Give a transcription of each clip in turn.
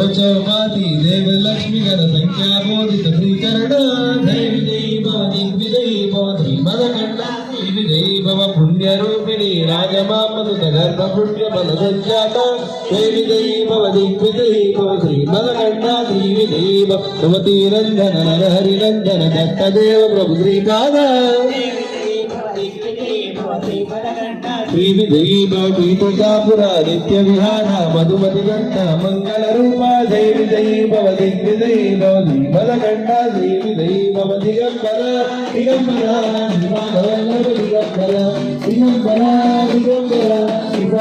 గోచోపాతి దేవ లక్ష్మి గణ సంఖ్యాబోధిత శ్రీచరణ దైవిదై భవ దిగ్విజయీ భవ శ్రీమదకండా దేవిదై భవ పుణ్యరూపిణి రాజమామృత గర్భపుణ్య బలసంజాత దేవిదై భవ దిగ్విజయీ భవ శ్రీమదకండా దేవిదై భవ భవతి నరహరి రంజన దత్తదేవ ప్రభు శ్రీపాద దేవిదై భవ దిగ్విజయీ భవ శ్రీపాద శ్రీ దేవ నిత్య విహార మధుమతి గంట మంగళ రూప దేవి దైవ దిగ్విదైవ దిగ్బల గంట దేవి దైవ దిగంబర దిగంబర దిగంబర దిగంబర దిగంబర శివ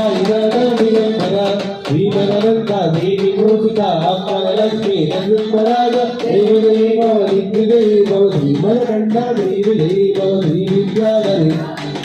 దిగంబర శ్రీమనంత దేవి మూర్తిక అమ్మలక్ష్మి నందరాజ దైవ దిగ్విదైవ దిగ్బల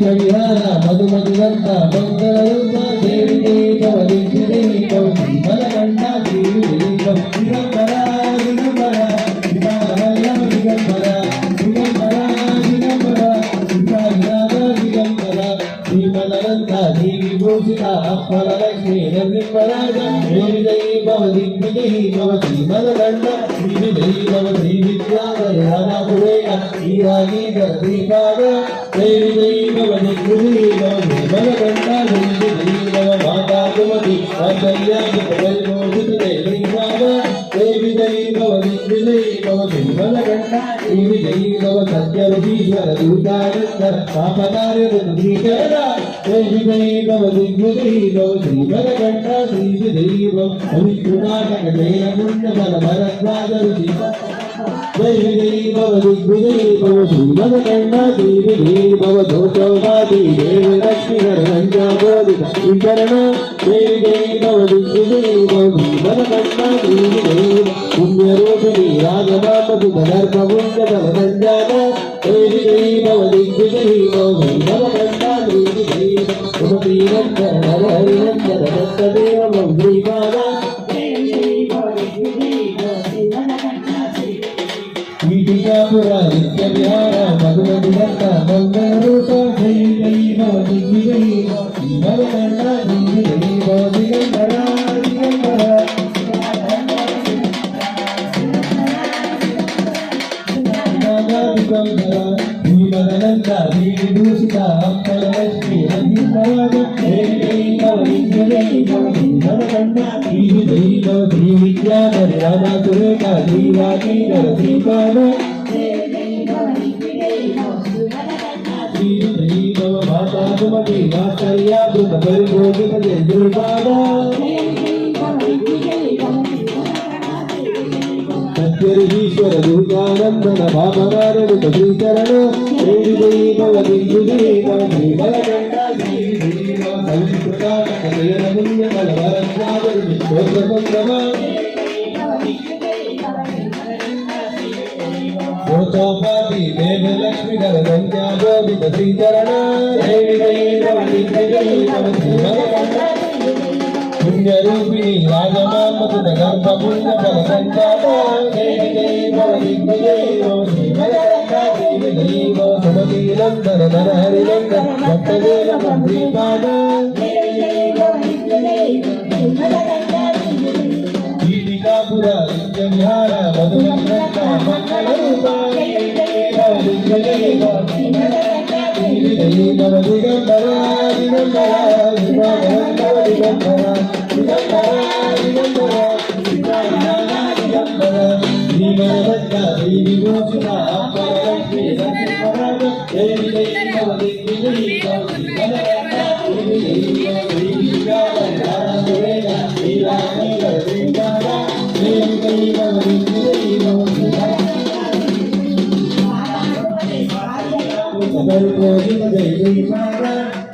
ಕವಿಹಾರ ಮಧು ಮಧುವಂತ ಮಂಗಳೂರು पूजिता वरलक्ष्मीन ब्रह्मराजं देविदयी भव दिग्विजयी भव श्रीमददण्ड श्रीविजयी भव श्रीविद्यादयानापुरेण श्रीरागीदीपाद देविदयी भव दिग्विजयी भव श्रीमददण्ड देविदयी भव माता कुमति अकल्या భవ దిగ్విజయ భవ దుర్బల గంట దిగ్విజయ భవ సత్యరుధీశ్వర దూతానంద పాపతార్య రుద్రీకరణ దిగ్విజయ భవ దిగ్విజయ భవ దుర్బల గంట దిగ్విజయ భవ అవిష్ణునాటక జైన కుండ బల భరద్వాజ రుచి దిగ్విజయ భవ దిగ్విజయ భవ దుర్బల గంట దిగ్విజయ భవ దోషోపాధి దేవ లక్ష్మి రంజా బోధిత వికరణ దిగ్విజయ భవ దిగ్విజయ భవ దుర్బల గంట దిగ్విజయ పుణ్యరూపిణి రాగమామకు ధనర్పముండవనందాన నిత్య విహార భగవతి భక్త మంగళరూప దైవ దిగ్విజయ దిగండ దిగంబర దీవదనంద దీదూషిత అప్పలక్ష్మి నందీశ్వరాజ సురేఖ దీవాకి దీపాన మాతా సుమతి వాత్సల్యా దుర్గ పరిభోగి పదే దుర్పాద జగదీశ్వర దుర్గానందన భామనారుడు శ్రీచరణ శ్రీ దైవ దిగు దేవ శ్రీమలకండ శ్రీ దైవ లింగరూపిణి రాజమాన్మత గర్భపుణ సుమతీరందన నరహరిరందన భక్తదేవ మంత్రీపాద ఈటికాపుర లింగ విహార మధురంగ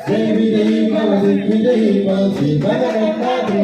దేవి దేవ దేవి దేవ శ్రీ భగవంతా